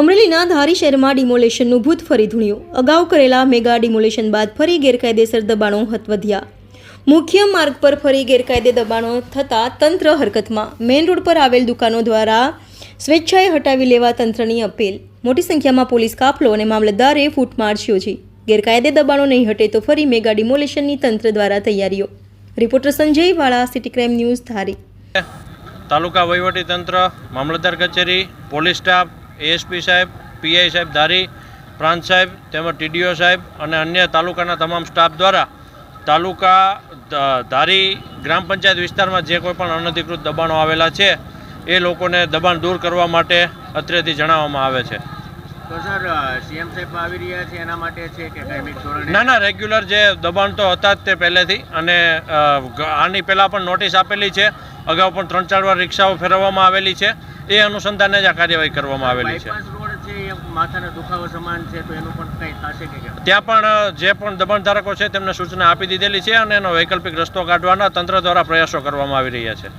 અમરેલીના ધારી શહેરમાં ડિમોલેશનનું ભૂત ફરી ધૂણ્યું. અગાઉ કરેલા મેગા ડિમોલેશન બાદ ફરી ગેરકાયદેસર દબાણો વધ્યા મુખ્ય માર્ગ પર ફરી ગેરકાયદે દબાણો થતાં તંત્ર હરકતમાં. મેઇન રોડ પર આવેલ દુકાનો દ્વારા સ્વેચ્છાએ હટાવી લેવા તંત્રની અપીલ. મોટી સંખ્યામાં પોલીસ કાફલો અને મામલતદારે ફૂટમાર્ચ યોજી. ગેરકાયદે દબાણો નહીં હટે તો ફરી મેગા ડિમોલેશનની તંત્ર દ્વારા તૈયારીઓ. Reporter Sanjay Vala city crime news Dhari. તાલુકા વહીવટી તંત્ર મામલતદાર કચેરી પોલીસ સ્ટાફ એએસપી સાહેબ પીઆઈ સાહેબ ધારી પ્રાંત સાહેબ તેમજ ટીડીઓ સાહેબ અને અન્ય તાલુકાના તમામ સ્ટાફ દ્વારા તાલુકા ધારી ગ્રામ પંચાયત વિસ્તારમાં જે કોઈ પણ અનધિકૃત દબાણો આવેલા છે એ લોકોને દબાણ દૂર કરવા માટે અત્રેથી જણાવવામાં આવે છે. ના ના રેગ્યુલર જે દબાણ તો હતા જ તે પહેલેથી અને આની પહેલાં પણ નોટિસ આપેલી છે. અગાઉ પણ ત્રણ ચાર વાર રિક્ષાઓ ફેરવવામાં આવેલી છે. એ અનુસંધાને જ આ કાર્યવાહી કરવામાં આવેલી છે. ત્યાં પણ જે પણ દબાણધારકો છે તેમને સૂચના આપી દીધેલી છે અને એનો વૈકલ્પિક રસ્તો કાઢવાના તંત્ર દ્વારા પ્રયાસો કરવામાં આવી રહ્યા છે.